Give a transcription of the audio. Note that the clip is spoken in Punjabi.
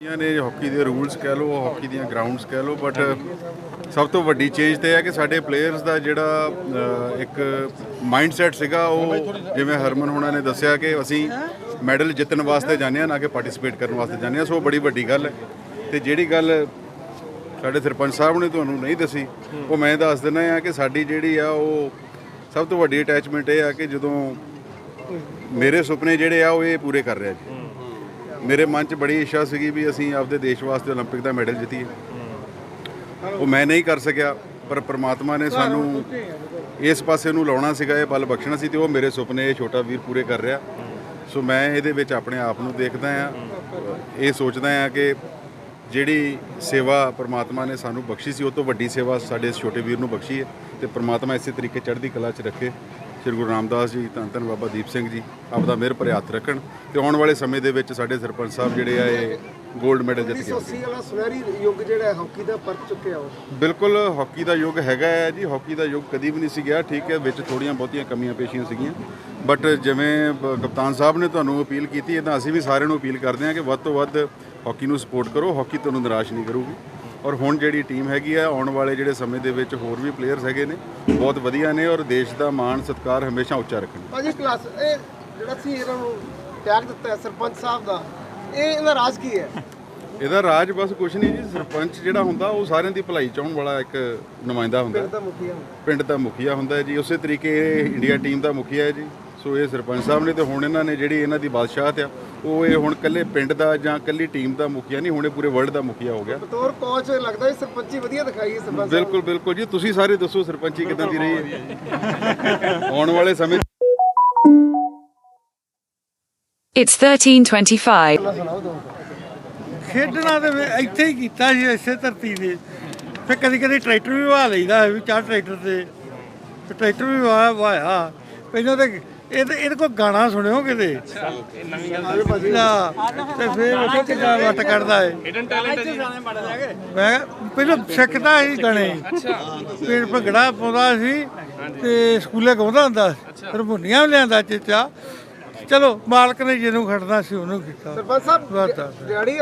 ਇਹ ਨੇ ਹਾਕੀ ਦੇ ਰੂਲਸ ਕਹਿ ਲਓ ਹਾਕੀ ਦੀਆਂ ਗਰਾਊਂਡਸ ਕਹਿ ਲਓ ਬਟ ਸਭ ਤੋਂ ਵੱਡੀ ਚੇਂਜ ਤੇ ਹੈ ਕਿ ਸਾਡੇ ਪਲੇਅਰਸ ਦਾ ਜਿਹੜਾ ਅ, ਇੱਕ ਮਾਈਂਡਸੈਟ ਸੀਗਾ ਉਹ ਜਿਵੇਂ ਹਰਮਨ ਹੋਣਾ ਨੇ ਦੱਸਿਆ ਕਿ ਅਸੀਂ ਮੈਡਲ ਜਿੱਤਣ ਵਾਸਤੇ ਜਾਂਦੇ ਹਾਂ ਨਾ ਕਿ ਪਾਰਟਿਸਿਪੇਟ ਕਰਨ ਵਾਸਤੇ ਜਾਂਦੇ ਹਾਂ ਸੋ ਬੜੀ ਵੱਡੀ ਗੱਲ ਹੈ। ਤੇ ਜਿਹੜੀ ਗੱਲ ਸਾਡੇ ਸਰਪੰਚ ਸਾਹਿਬ ਨੇ ਤੁਹਾਨੂੰ ਨਹੀਂ ਦੱਸੀ ਉਹ ਮੈਂ ਦੱਸ ਦਿੰਦਾ ਆ ਕਿ ਸਾਡੀ ਜਿਹੜੀ ਆ ਉਹ ਸਭ ਤੋਂ ਵੱਡੀ ਅਟੈਚਮੈਂਟ ਇਹ ਆ ਕਿ ਜਦੋਂ ਮੇਰੇ ਸੁਪਨੇ ਜਿਹੜੇ ਆ ਉਹ ਇਹ ਪੂਰੇ ਕਰ ਰਿਹਾ ਜੀ। ਮੇਰੇ ਮਨ 'ਚ ਬੜੀ ਇੱਛਾ ਸੀਗੀ ਵੀ ਅਸੀਂ ਆਪਦੇ ਦੇਸ਼ ਵਾਸਤੇ 올림픽 ਦਾ ਮੈਡਲ ਜਿੱਤੀਏ ਉਹ ਮੈਂ ਨਹੀਂ ਕਰ ਸਕਿਆ ਪਰ ਪ੍ਰਮਾਤਮਾ ਨੇ ਸਾਨੂੰ ਇਸ ਪਾਸੇ ਨੂੰ ਲਾਉਣਾ ਸੀਗਾ ਇਹ ਬਲ ਬਖਸ਼ਣਾ ਸੀ ਤੇ ਉਹ ਮੇਰੇ ਸੁਪਨੇ ਇਹ ਛੋਟਾ ਵੀਰ ਪੂਰੇ ਕਰ ਰਿਹਾ ਸੋ ਮੈਂ ਇਹਦੇ ਵਿੱਚ ਆਪਣੇ ਆਪ ਨੂੰ ਦੇਖਦਾ ਆ ਇਹ ਸੋਚਦਾ ਆ ਕਿ ਜਿਹੜੀ ਸੇਵਾ ਪ੍ਰਮਾਤਮਾ ਨੇ ਸਾਨੂੰ ਬਖਸ਼ੀ ਸੀ ਉਹ ਤੋਂ ਵੱਡੀ ਸੇਵਾ ਸਾਡੇ ਇਸ ਛੋਟੇ ਵੀਰ ਨੂੰ ਬਖਸ਼ੀ ਹੈ ਤੇ ਪ੍ਰਮਾਤਮਾ ਇਸੇ ਤਰੀਕੇ ਚੜ੍ਹਦੀ ਕਲਾ 'ਚ ਰੱਖੇ ਸ੍ਰੀ ਗੁਰੂ ਰਾਮਦਾਸ ਜੀ ਧੰਨ ਧੰਨ ਬਾਬਾ ਦੀਪ ਸਿੰਘ ਜੀ ਆਪ ਦਾ ਮਿਹਰ ਭਰੇ ਹੱਥ ਰੱਖਣ ਤੇ ਆਉਣ ਵਾਲੇ ਸਮੇਂ ਦੇ ਵਿੱਚ ਸਾਡੇ ਸਰਪੰਚ ਸਾਹਿਬ ਜਿਹੜੇ ਆ ਇਹ 골ਡ ਮੈਡਲ ਜਿੱਤ ਕੇ ਆਉਣਗੇ 1980 ਵਾਲਾ ਸੁਨਹਿਰੀ ਯੁੱਗ ਜਿਹੜਾ ਹਾਕੀ ਦਾ ਪਰਤ ਚੁੱਕਿਆ ਉਹ। ਬਿਲਕੁਲ ਹਾਕੀ ਦਾ ਯੁੱਗ ਹੈਗਾ ਹੈ ਜੀ ਹਾਕੀ ਦਾ ਯੁੱਗ ਕਦੀ ਵੀ ਨਹੀਂ ਸੀ ਗਿਆ ਠੀਕ ਹੈ ਵਿੱਚ ਥੋੜੀਆਂ ਬਹੁਤੀਆਂ ਕਮੀਆਂ ਪੇਸ਼ੀਆਂ ਸੀਗੀਆਂ। ਬਟ ਜਿਵੇਂ ਕਪਤਾਨ ਸਾਹਿਬ ਨੇ ਤੁਹਾਨੂੰ ਅਪੀਲ ਕੀਤੀ ਤਾਂ ਅਸੀਂ ਵੀ ਸਾਰਿਆਂ ਨੂੰ ਅਪੀਲ ਕਰਦੇ ਹਾਂ ਕਿ ਵੱਧ ਤੋਂ ਵੱਧ ਹਾਕੀ ਨੂੰ ਸਪੋਰਟ ਕਰੋ ਹਾਕੀ ਤੁਹਾਨੂੰ ਨਿਰਾਸ਼ ਨਹੀਂ ਕਰੂਗੀ। ਔਰ ਹੁਣ ਜਿਹੜੀ ਟੀਮ ਹੈਗੀ ਆ ਆਉਣ ਵਾਲੇ ਜਿਹੜੇ ਸਮੇਂ ਦੇ ਵਿੱਚ ਹੋਰ ਵੀ ਪਲੇਅਰਸ ਹੈਗੇ ਨੇ ਬਹੁਤ ਵਧੀਆ ਨੇ ਔਰ ਦੇਸ਼ ਦਾ ਮਾਣ ਸਤਿਕਾਰ ਹਮੇਸ਼ਾ ਉੱਚਾ ਰੱਖਣ। ਭਾਜੀ ਕਲਾਸ ਇਹ ਜਿਹੜਾ ਸੀ ਇਹਨਾਂ ਨੂੰ ਤਿਆਗ ਦਿੱਤਾ ਸਰਪੰਚ ਸਾਹਿਬ ਦਾ ਇਹ ਇਹਦਾ ਰਾਜ ਕੀ ਹੈ? ਇਹਦਾ ਰਾਜ ਬਸ ਕੁਝ ਨਹੀਂ ਜੀ ਸਰਪੰਚ ਜਿਹੜਾ ਹੁੰਦਾ ਉਹ ਸਾਰਿਆਂ ਦੀ ਭਲਾਈ ਚਾਹਣ ਵਾਲਾ ਇੱਕ ਨੁਮਾਇੰਦਾ ਹੁੰਦਾ। ਪਿੰਡ ਦਾ ਮੁਖੀਆ ਪਿੰਡ ਦਾ ਮੁਖੀਆ ਹੁੰਦਾ ਜੀ ਉਸੇ ਤਰੀਕੇ ਇੰਡੀਆ ਟੀਮ ਦਾ ਮੁਖੀਆ ਹੈ ਜੀ। ਸੋ ਇਹ ਸਰਪੰਚ ਸਾਹਿਬ ਨੇ ਤੇ ਹੁਣ ਇਹਨਾਂ ਨੇ ਜਿਹੜੀ ਇਹਨਾਂ ਦੀ ਬਾਦਸ਼ਾਹਤ ਆ ਉਹ ਇਹ ਹੁਣ ਕੱਲੇ ਪਿੰਡ ਦਾ ਜਾਂ ਕੱਲੀ ਟੀਮ ਦਾ ਮੁਖੀਆ ਨਹੀਂ ਹੁਣ ਇਹ ਪੂਰੇ ਵਰਲਡ ਦਾ ਮੁਖੀਆ ਹੋ ਗਿਆ। ਬਤੌਰ ਕੋਚ ਲੱਗਦਾ ਹੈ ਸਰਪੰਚੀ ਵਧੀਆ ਦਿਖਾਈ ਹੈ ਸਰਪੰਚ ਬਿਲਕੁਲ ਬਿਲਕੁਲ ਜੀ ਤੁਸੀਂ ਸਾਰੇ ਦੱਸੋ ਸਰਪੰਚੀ ਕਿਦਾਂ ਦੀ ਰਹੀ ਹੈ। ਆਉਣ ਵਾਲੇ ਸਮੇਂ It's 1325. ਨੇ। ਸੁਣਾਓ ਦੋ। ਖੇਡਣਾ ਤੇ ਇੱਥੇ ਹੀ ਕੀਤਾ ਸੀ ਇਸੇ ਧਰਤੀ ਤੇ। ਫਿਰ ਕਦੀ ਕਦੀ ਟਰੈਕਟਰ ਵੀ ਵਾਹ ਲਈਦਾ ਵੀ ਚਾਹ ਟਰੈਕਟਰ ਤੇ। ਤੇ ਟਰੈਕਟਰ ਵੀ ਵਾਹ ਵਾਇਆ ਪਹਿਲਾਂ ਤੇ ਇਹਦੇ ਇਹਦੇ ਕੋਲ ਗਾਣਾ ਸੁਣਿਓ ਕਿਤੇ। ਨਾ ਤੇ ਫਿਰ ਵੇਖੋ ਕਿੱਦਾਂ ਵੱਟ ਕੱਢਦਾ ਏ। ਮੈਂ ਪਹਿਲਾਂ ਸਿੱਖਦਾ ਸੀ ਗਾਣੇ। ਫਿਰ ਭੰਗੜਾ ਪਾਉਂਦਾ ਸੀ ਤੇ ਸਕੂਲੇ ਗਾਉਂਦਾ ਹੁੰਦਾ ਸੀ। ਹਾਰਮੋਨੀਅਮ ਲਿਆਂਦਾ ਚੇਚਾ। ਚਲੋ ਮਾਲਕ ਨੇ ਜਿਹਨੂੰ ਖੜਨਾ ਸੀ ਉਹਨੂੰ ਕੀਤਾ। ਸਰਪੰਚ ਸਾਹਿਬ ਬਸ। ਦਿਹਾੜੀ